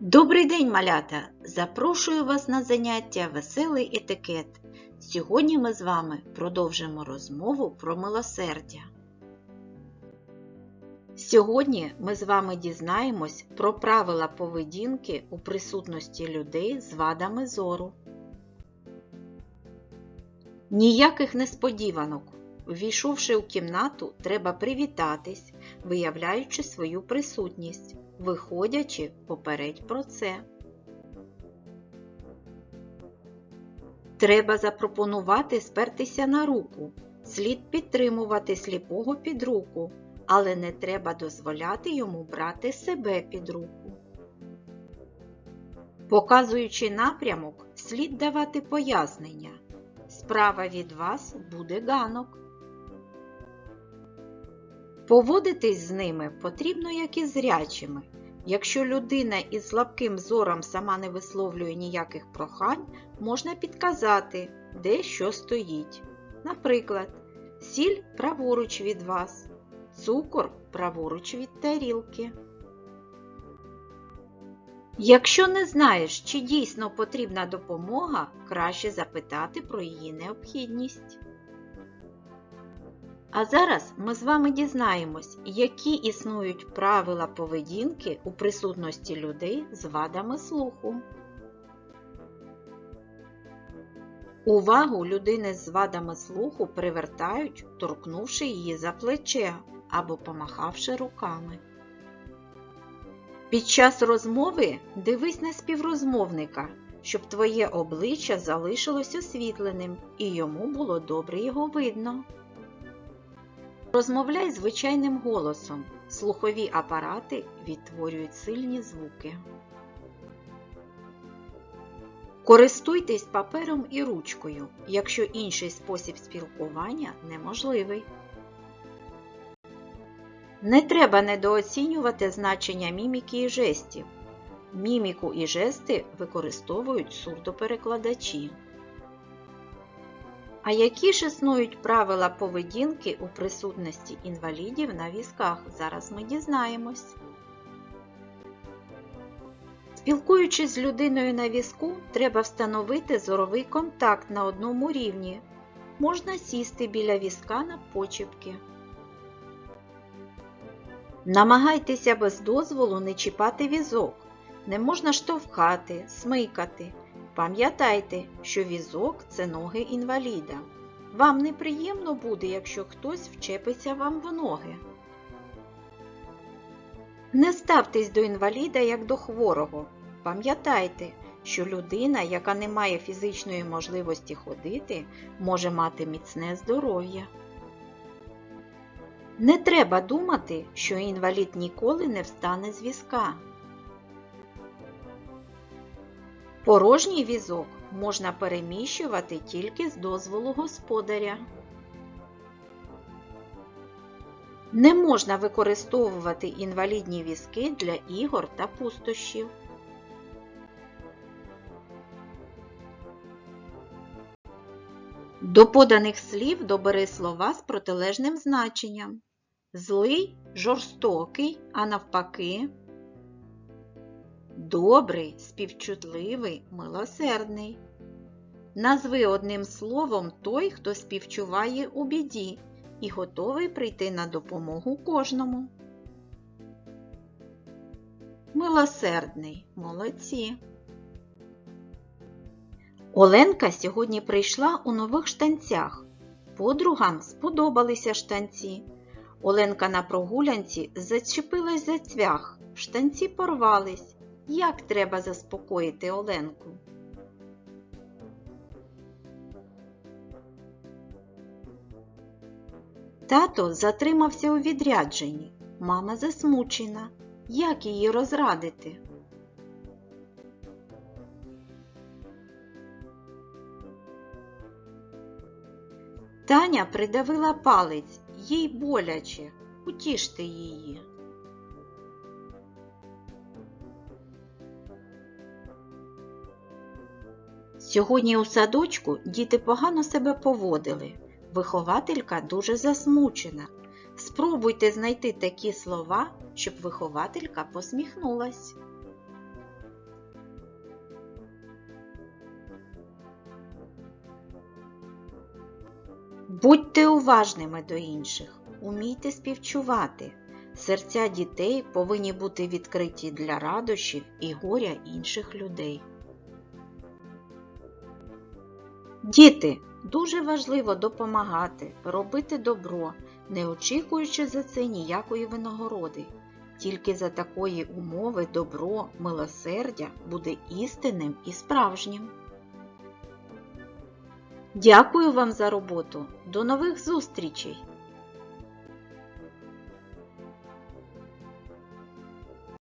Добрий день, малята! Запрошую вас на заняття Веселий етикет. Сьогодні ми з вами продовжимо розмову про милосердя. Сьогодні ми з вами дізнаємось про правила поведінки у присутності людей з вадами зору. Ніяких несподіванок. Ввійшовши у кімнату, треба привітатись, виявляючи свою присутність, виходячи попередь про це. Треба запропонувати спертися на руку, слід підтримувати сліпого під руку, але не треба дозволяти йому брати себе під руку. Показуючи напрямок, слід давати пояснення. Справа від вас буде ганок. Поводитись з ними потрібно як із зрячими. Якщо людина із слабким зором сама не висловлює ніяких прохань, можна підказати, де що стоїть. Наприклад, сіль праворуч від вас, цукор праворуч від тарілки. Якщо не знаєш, чи дійсно потрібна допомога, краще запитати про її необхідність. А зараз ми з вами дізнаємось, які існують правила поведінки у присутності людей з вадами слуху. Увагу людини з вадами слуху привертають, торкнувши її за плече або помахавши руками. Під час розмови дивись на співрозмовника, щоб твоє обличчя залишилось освітленим і йому було добре його видно. Розмовляй звичайним голосом. Слухові апарати відтворюють сильні звуки. Користуйтесь папером і ручкою, якщо інший спосіб спілкування неможливий. Не треба недооцінювати значення міміки і жестів. Міміку і жести використовують сурдоперекладачі. А які ж існують правила поведінки у присутності інвалідів на візках? Зараз ми дізнаємось. Спілкуючись з людиною на візку, треба встановити зоровий контакт на одному рівні. Можна сісти біля візка на почепки. Намагайтеся без дозволу не чіпати візок. Не можна штовхати, смикати. Пам'ятайте, що візок це ноги інваліда. Вам неприємно буде, якщо хтось вчепиться вам в ноги. Не ставтесь до інваліда як до хворого. Пам'ятайте, що людина, яка не має фізичної можливості ходити, може мати міцне здоров'я. Не треба думати, що інвалід ніколи не встане з візка. Порожній візок можна переміщувати тільки з дозволу господаря. Не можна використовувати інвалідні візки для ігор та пустощів. До поданих слів добери слова з протилежним значенням. Злий жорстокий, а навпаки добрий, співчутливий, милосердний. Назви одним словом той, хто співчуває у біді і готовий прийти на допомогу кожному. Милосердний, молодці. Оленка сьогодні прийшла у нових штанцях. Подругам сподобалися штанці. Оленка на прогулянці зачепилась за цвях, штанці порвались. Як треба заспокоїти Оленку? Тато затримався у відрядженні. Мама засмучена. Як її розрадити? Таня придавила палець, їй боляче. Утіште її. Сьогодні у садочку діти погано себе поводили. Вихователька дуже засмучена. Спробуйте знайти такі слова, щоб вихователька посміхнулась. Будьте уважними до інших, умійте співчувати. Серця дітей повинні бути відкриті для радощів і горя інших людей. Діти, дуже важливо допомагати, робити добро, не очікуючи за це ніякої винагороди. Тільки за такої умови добро, милосердя буде істинним і справжнім. Дякую вам за роботу. До нових зустрічей!